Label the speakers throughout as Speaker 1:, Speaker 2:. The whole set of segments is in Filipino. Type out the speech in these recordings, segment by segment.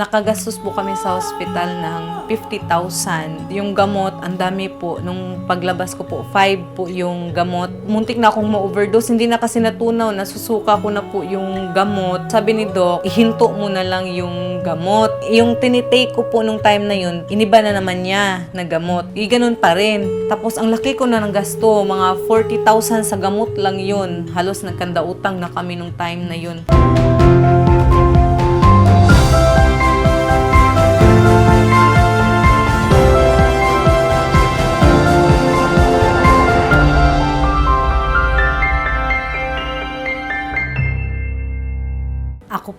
Speaker 1: Nakagastos po kami sa hospital ng 50,000. Yung gamot, ang dami po. Nung paglabas ko po, 5 po yung gamot. Muntik na akong ma-overdose. Hindi na kasi natunaw. Nasusuka ko na po yung gamot. Sabi ni Doc, ihinto mo na lang yung gamot. Yung tinitake ko po nung time na yun, iniba na naman niya na gamot. I ganun pa rin. Tapos ang laki ko na ng gasto. Mga 40,000 sa gamot lang yun. Halos nagkanda utang na kami nung time na yun.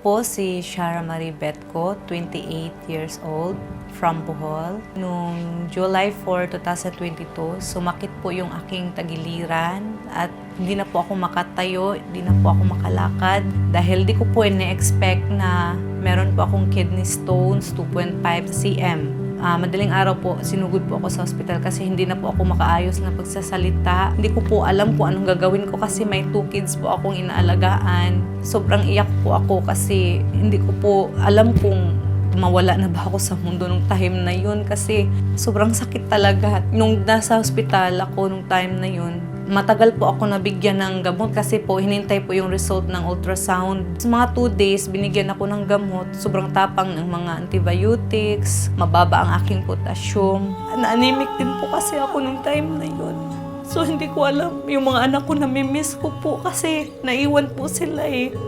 Speaker 1: Po si Shara Marie Betco, 28 years old, from Bohol. Noong July 4, 2022, sumakit po yung aking tagiliran at hindi na po ako makatayo, hindi na po ako makalakad dahil di ko po ina-expect na meron po akong kidney stones, 2.5 cm. Ah, madaling araw po, sinugod po ako sa hospital kasi hindi na po ako makaayos na pagsasalita. Hindi ko po alam kung anong gagawin ko kasi may two kids po akong inaalagaan. Sobrang iyak po ako kasi hindi ko po alam kung mawala na ba ako sa mundo nung time na yun kasi sobrang sakit talaga. Nung nasa hospital ako nung time na yun, matagal po ako nabigyan ng gamot kasi po hinintay po yung result ng ultrasound. Sa mga two days, binigyan ako ng gamot. Sobrang tapang ng mga antibiotics, mababa ang aking potassium. Na-anemic din po kasi ako nung time na yun. So hindi ko alam yung mga anak ko namimiss ko po kasi naiwan po sila eh.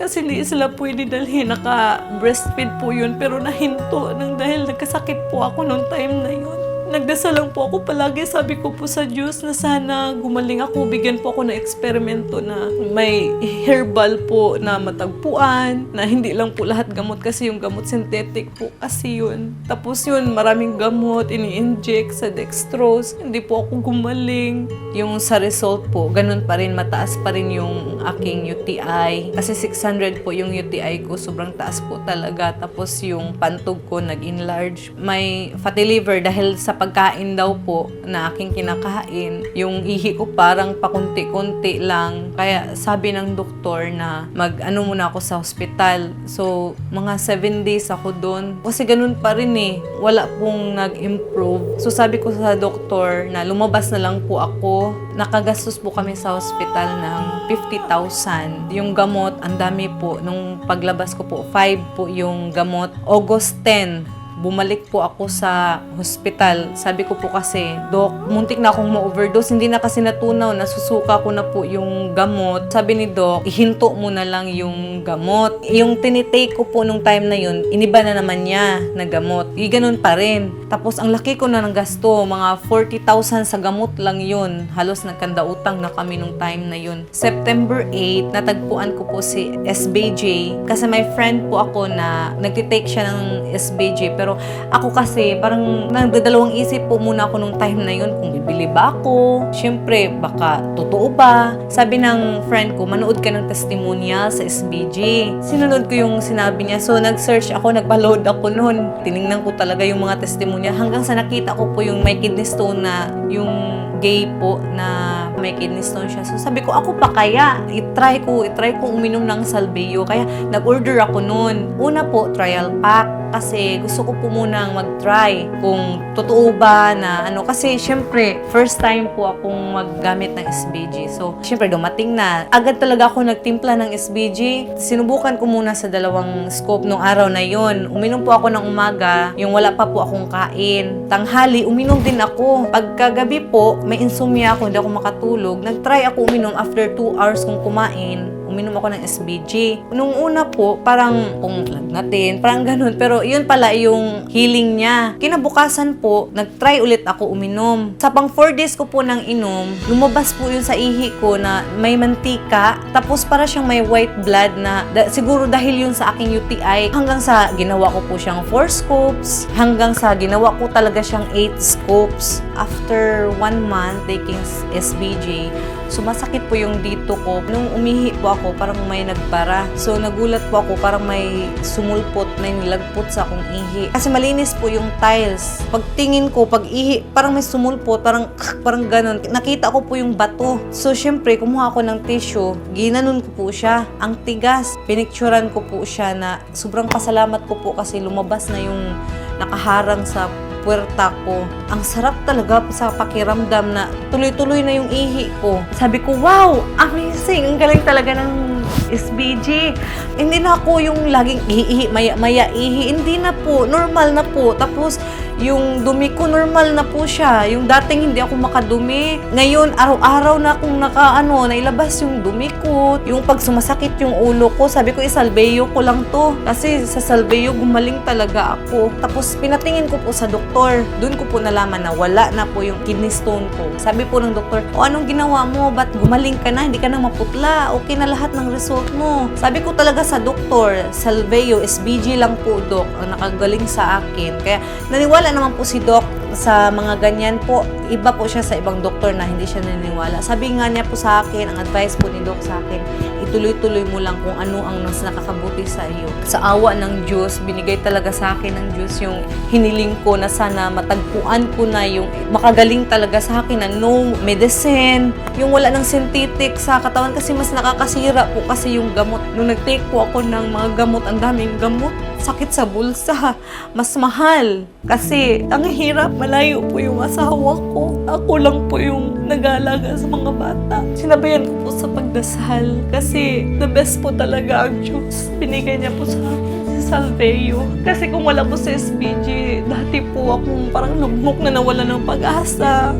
Speaker 1: Kasi hindi sila pwede dalhin. Naka-breastfeed po yun pero nahinto nang dahil nagkasakit po ako nung time na yun. Nagdasal lang po ako palagi. Sabi ko po sa Diyos na sana gumaling ako. Bigyan po ako ng eksperimento na may herbal po na matagpuan. Na hindi lang po lahat gamot kasi yung gamot synthetic po kasi yun. Tapos yun, maraming gamot, ini-inject sa dextrose. Hindi po ako gumaling. Yung sa result po, ganun pa rin. Mataas pa rin yung aking UTI. Kasi 600 po yung UTI ko. Sobrang taas po talaga. Tapos yung pantog ko nag-enlarge. May fatty liver dahil sa pagkain daw po na aking kinakain, yung ihi ko parang pakunti-kunti lang. Kaya sabi ng doktor na mag-ano muna ako sa hospital. So, mga 7 days ako doon. Kasi ganun pa rin eh. Wala pong nag-improve. So, sabi ko sa doktor na lumabas na lang po ako. Nakagastos po kami sa hospital ng 50,000. Yung gamot, ang dami po. Nung paglabas ko po, 5 po yung gamot. August 10, bumalik po ako sa hospital. Sabi ko po kasi, Dok, muntik na akong ma-overdose. Hindi na kasi natunaw, nasusuka ko na po yung gamot. Sabi ni Doc, ihinto mo na lang yung gamot. Yung tinitake ko po nung time na yun, iniba na naman niya na gamot. Yung ganun pa rin. Tapos ang laki ko na ng gasto, mga 40,000 sa gamot lang yun. Halos nagkanda utang na kami nung time na yun. September 8, natagpuan ko po si SBJ. Kasi may friend po ako na nagtitake siya ng SBJ. Pero ako kasi, parang nagdadalawang isip po muna ako nung time na yun kung bibili ba ako. Siyempre, baka totoo ba? Sabi ng friend ko, manood ka ng testimonial sa SBJ. Sinunod ko yung sinabi niya. So, nag-search ako, nagpa-load ako noon. Tiningnan ko talaga yung mga testimonial hanggang sa nakita ko po yung may kidney stone na yung gay po na may kidney stone siya. So sabi ko, ako pa kaya? I-try ko, i-try ko uminom ng salvio. Kaya nag-order ako noon. Una po, trial pack. Kasi gusto ko po munang mag-try kung totoo ba na ano. Kasi syempre, first time po akong maggamit ng SBG. So, syempre dumating na. Agad talaga ako nagtimpla ng SBG. Sinubukan ko muna sa dalawang scope nung araw na yon. Uminom po ako ng umaga, yung wala pa po akong kain. Tanghali, uminom din ako. Pagkagabi po, may insomnia ako, hindi ako makatulog. Nag-try ako uminom after 2 hours kong kumain uminom ako ng SBG. Nung una po, parang kung natin, parang ganun. Pero yun pala yung healing niya. Kinabukasan po, nag-try ulit ako uminom. Sa pang 4 days ko po nang inom, lumabas po yun sa ihi ko na may mantika. Tapos para siyang may white blood na da- siguro dahil yun sa aking UTI. Hanggang sa ginawa ko po siyang 4 scopes. Hanggang sa ginawa ko talaga siyang 8 scopes. After 1 month taking SBG, sumasakit po yung dito ko. Nung umihi po ako, parang may nagbara. So nagulat po ako, parang may sumulpot na nilagpot sa akong ihi. Kasi malinis po yung tiles. Pagtingin ko, pag ihi, parang may sumulpot, parang parang ganun. Nakita ko po yung bato. So syempre, kumuha ako ng tissue, ginanon ko po siya. Ang tigas. Pinicturan ko po siya na sobrang pasalamat ko po kasi lumabas na yung nakaharang sa puwerta ko. Ang sarap talaga sa pakiramdam na tuloy-tuloy na yung ihi ko. Sabi ko, wow, amazing! Ang galing talaga ng SBG. Hindi na ako yung laging ihi, maya-maya ihi. Hindi na po, normal na po. Tapos, yung dumi ko, normal na po siya. Yung dating hindi ako makadumi. Ngayon, araw-araw na akong naka, ano, nailabas yung dumi ko. Yung pag sumasakit yung ulo ko, sabi ko, isalbeyo ko lang to. Kasi sa salbeyo, gumaling talaga ako. Tapos, pinatingin ko po sa doktor. Doon ko po nalaman na wala na po yung kidney stone ko. Sabi po ng doktor, o anong ginawa mo? Ba't gumaling ka na? Hindi ka na maputla. Okay na lahat ng result mo. Sabi ko talaga sa doktor, salveyo, SBG lang po, dok, ang nakagaling sa akin. Kaya naniwala naman po si doc sa mga ganyan po. Iba po siya sa ibang doktor na hindi siya naniniwala. Sabi nga niya po sa akin, ang advice po ni doc sa akin, ituloy-tuloy mo lang kung ano ang mas nakakabuti sa iyo. Sa awa ng Diyos, binigay talaga sa akin ng Diyos yung hiniling ko na sana matagpuan ko na yung makagaling talaga sa akin na no medicine, yung wala ng synthetic sa katawan kasi mas nakakasira po kasi yung gamot. Nung nag-take po ako ng mga gamot, ang daming gamot, sakit sa bulsa, mas mahal. Kasi ang hirap, malayo po yung asawa ko. Ako lang po yung nag-aalaga sa mga bata. Sinabayan ko po sa pagdasal kasi the best po talaga ang Diyos. Binigay niya po sa akin si Salveo. Kasi kung wala po sa SBG, dati po akong parang lugmok na nawala ng pag-asa.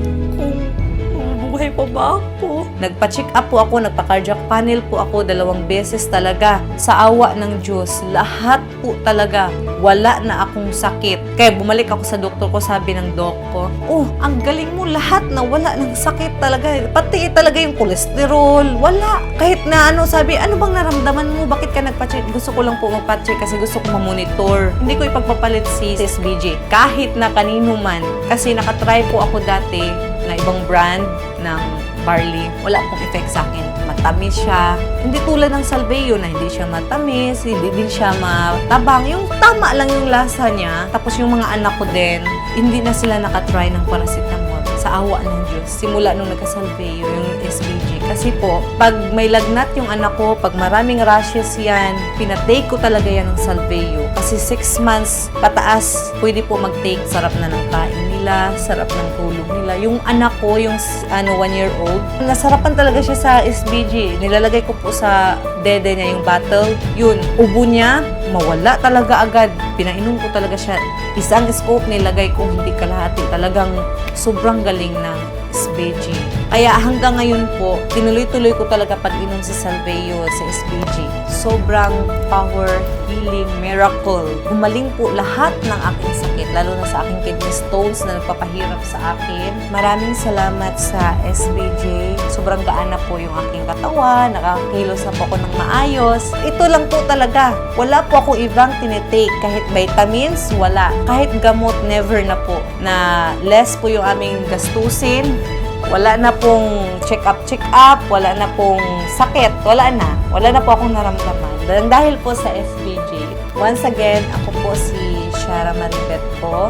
Speaker 1: Buhay pa ba ako? Nagpa-check up po ako, nagpa-cardiac panel po ako dalawang beses talaga. Sa awa ng Diyos, lahat po talaga, wala na akong sakit. Kaya bumalik ako sa doktor ko, sabi ng doc ko, oh, ang galing mo lahat na wala ng sakit talaga. Pati talaga yung kolesterol, wala. Kahit na ano, sabi, ano bang naramdaman mo? Bakit ka nagpa-check? Gusto ko lang po magpa-check kasi gusto ko ma-monitor. Hindi ko ipagpapalit si SBG. Kahit na kanino man. Kasi nakatry po ako dati na ibang brand ng barley. Wala pong effect sa akin. Matamis siya. Hindi tulad ng salveyo na hindi siya matamis, hindi din siya matabang. Yung tama lang yung lasa niya. Tapos yung mga anak ko din, hindi na sila nakatry ng paracetamol sa awa ng Diyos. Simula nung nagkasalveyo yung SBG. Kasi po, pag may lagnat yung anak ko, pag maraming rashes yan, pinatake ko talaga yan ng salveyo. Kasi 6 months pataas, pwede po mag-take. Sarap na ng kain nila, sarap ng tulog nila. Yung anak ko, yung ano, 1 year old, nasarapan talaga siya sa SBG. Nilalagay ko po sa dede niya yung bottle. Yun, ubo niya, mawala talaga agad. Pinainom ko talaga siya. Isang scope nilagay ko, hindi kalahati. Talagang sobrang galing ng SBG. Kaya hanggang ngayon po, tinuloy-tuloy ko talaga pag-inom sa Salveo sa SBG. Sobrang power, healing, miracle. Gumaling po lahat ng aking sakit, lalo na sa aking kidney stones na nagpapahirap sa akin. Maraming salamat sa SBJ. Sobrang gaan na po yung aking katawan, nakakilos na po ako ng maayos. Ito lang po talaga. Wala po akong ibang tinitake. Kahit vitamins, wala. Kahit gamot, never na po. Na less po yung aming gastusin. Wala na pong check-up, check-up. Wala na pong sakit. Wala na. Wala na po akong naramdaman. Dahil- Dahil po sa SBJ. Once again, ako po si Shara Maribet po.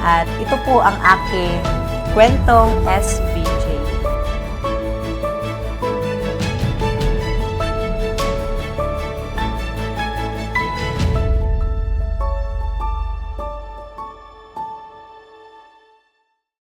Speaker 1: At ito po ang aking kwentong SBJ.